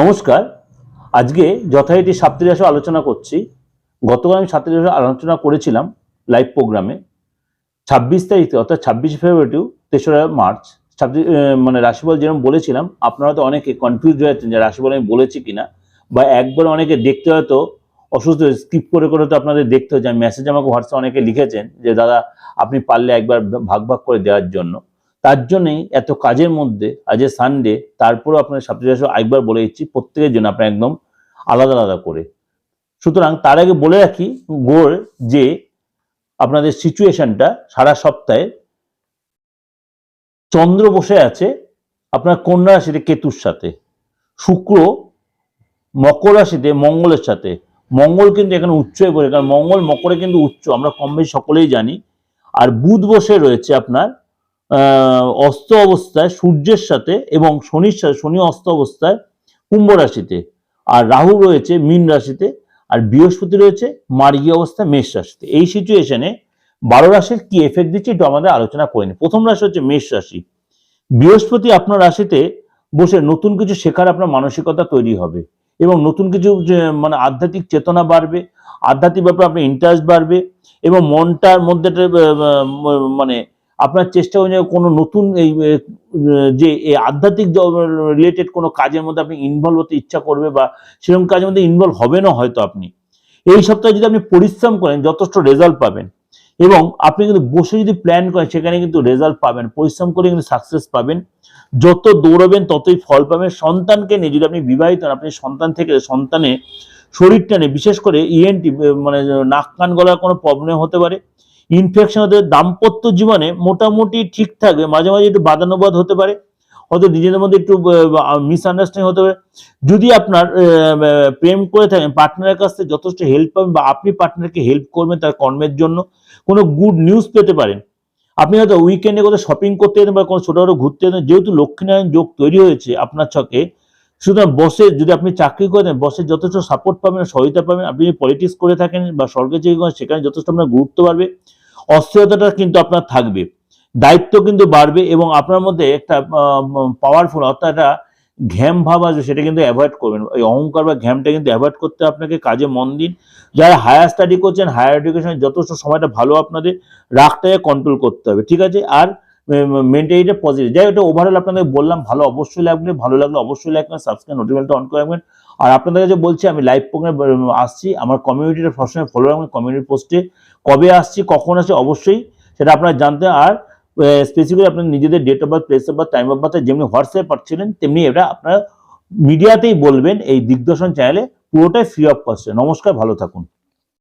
নমস্কার। আজকে যথারীতি সাপ্তাহিক রাশি আলোচনা করছি। গতকাল আমি সাপ্তাহিক রাশি আলোচনা করেছিলাম লাইভ প্রোগ্রামে ছাব্বিশ তারিখে, অর্থাৎ ছাব্বিশে ফেব্রুয়ারি তেসরা মার্চ ছাব্বিশ মানে রাশিফল যেরকম বলেছিলাম, আপনারা তো অনেকে কনফিউজ হয়ে যাচ্ছেন যে রাশিফল আমি বলেছি কিনা, বা একবার অনেকে দেখতে হয়তো অসুস্থ স্কিপ করে করে তো আপনাদের দেখতে হচ্ছে মেসেজ আমাকে হোয়াটসঅ্যাপ অনেকে লিখেছেন যে, দাদা, আপনি পারলে একবার ভাগ ভাগ করে দেওয়ার জন্য। তার জন্যেই এত কাজের মধ্যে, আজ এ সানডে তারপরেও আপনার রাশি একবার বলে দিচ্ছি, প্রত্যেকের জন্য আপনার একদম আলাদা আলাদা করে। সুতরাং তার আগে বলে রাখি গোর যে আপনাদের সিচুয়েশনটা সারা সপ্তাহে চন্দ্র বসে আছে আপনার কন্যা রাশিতে কেতুর সাথে, শুক্র মকর রাশিতে মঙ্গলের সাথে। মঙ্গল কিন্তু এখানে উচ্চ হয়ে পড়ে, কারণ মঙ্গল মকরে কিন্তু উচ্চ, আমরা কম বেশি সকলেই জানি। আর বুধ বসে রয়েছে আপনার অস্ত অবস্থায় সূর্যের সাথে এবং শনির সাথে, শনি অস্ত অবস্থায় কুম্ভ রাশিতে। আর রাহু রয়েছে মীন রাশিতে, আর বৃহস্পতি রয়েছে মার্গী অবস্থায় মেষ রাশিতে। এই সিচুয়েশনে বারো রাশির কি এফেক্ট দিচ্ছে একটু আমাদের আলোচনা করে নিই। প্রথম রাশি হচ্ছে মেষ রাশি। বৃহস্পতি আপনার রাশিতে বসে নতুন কিছু শেখার আপনার মানসিকতা তৈরি হবে এবং নতুন কিছু মানে আধ্যাত্মিক চেতনা বাড়বে, আধ্যাত্মিক ব্যাপারে আপনার ইন্টারেস্ট বাড়বে এবং মনটার মধ্যে মানে আপনার চেষ্টা অনুযায়ী কোনো নতুন এই যে আধ্যাত্মিক রিলেটেড কোনো কাজের মধ্যে আপনি ইনভলভ হতে ইচ্ছা করবে বা সেরকম কাজের মধ্যে ইনভলভ হবে না হয়তো আপনি। এই সপ্তাহে যদি আপনি পরিশ্রম করেন, যথেষ্ট রেজাল্ট পাবেন এবং আপনি কিন্তু বসে যদি প্ল্যান করেন, সেখানে কিন্তু রেজাল্ট পাবেন। পরিশ্রম করে কিন্তু সাকসেস পাবেন। যত দৌড়াবেন, ততই ফল পাবেন। সন্তানকে নিয়ে যদি আপনি বিবাহিত হন, আপনি সন্তান থেকে সন্তানে শরীরটা নিয়ে, বিশেষ করে ইএনটি মানে নাক কান গলার কোনো প্রবলেম হতে পারে। ইনফেকশন হতে দাম্পত্য জীবনে মোটামুটি ঠিক থাকবে। মাঝে মাঝে একটু বাদানুবাদ হতে পারে। হয়তো নিজেদের মধ্যে একটু মিসআন্ডারস্ট্যান্ডিং হতে পারে। যদি আপনার প্রেম করে থাকেন পার্টনারের কাছ থেকে যথেষ্ট হেল্প পাবেন বা আপনি পার্টনারকে হেল্প করবেন তার কর্মের জন্য, কোনো গুড নিউজ পেতে পারেন। আপনি হয়তো উইকেন্ডে কোথাও শপিং করতে যেতেন বা কোনো ছোটোখাটো ঘুরতে যেতেন, যেহেতু লক্ষ্মীনারায়ণ যোগ তৈরি হয়েছে আপনার ছকে সুতরাং বসে যদি আপনি চাকরি করেন বসের যথেষ্ট সাপোর্ট পাবেন সহায়তা পাবেন, আপনি পলিটিক্স করে থাকেন, বা সরকারি চাকরি করেন, সেখানে যথেষ্ট আপনার গুরুত্ব বাড়বে, অস্থিরতাটা কিন্তু আপনার থাকবে, দায়িত্ব কিন্তু বাড়বে, এবং আপনার মধ্যে একটা পাওয়ারফুল অর্থাৎ একটা ঘ্যাম ভাব আসবে, সেটা কিন্তু অ্যাভয়েড করবেন। ওই অহংকার বা ঘ্যামটা কিন্তু অ্যাভয়েড করতে আপনাকে কাজে মন দিন। যারা হায়ার স্টাডি করছেন হায়ার এডুকেশনে যথেষ্ট সময়টা ভালো আপনাদের, রাগটাকে কন্ট্রোল করতে হবে, ঠিক আছে? আর মেন্টালিটা পজিটিভ যাই ওটা ওভারঅল আপনাদের বললাম, ভালো অবশ্যই লাগবে, ভালো লাগলে অবশ্যই লাগবে সাবস্ক্রাইব নোটিফিকেশনটা অন করে রাখবেন। আর আপনাদের কাছে বলছি, আমি লাইভ প্রোগ্রাম আসছি, আমার কমিউনিটিটা সবসময় ফলো রাখবেন কমিউনিটি পোস্টে কবে আসছি, কখন আসছি, অবশ্যই সেটা আপনারা জানতে। আর স্পেসিফিক আপনার নিজেদের date of birth place of birth time of birth যেমনি হোয়াটসঅ্যাপ পাচ্ছিলেন তেমনি এটা আপনারা মিডিয়াতেই বলবেন, এই দিগদর্শন চ্যানেলে পুরোটাই ফ্রি অফ কস্টে নমস্কার, ভালো থাকুন।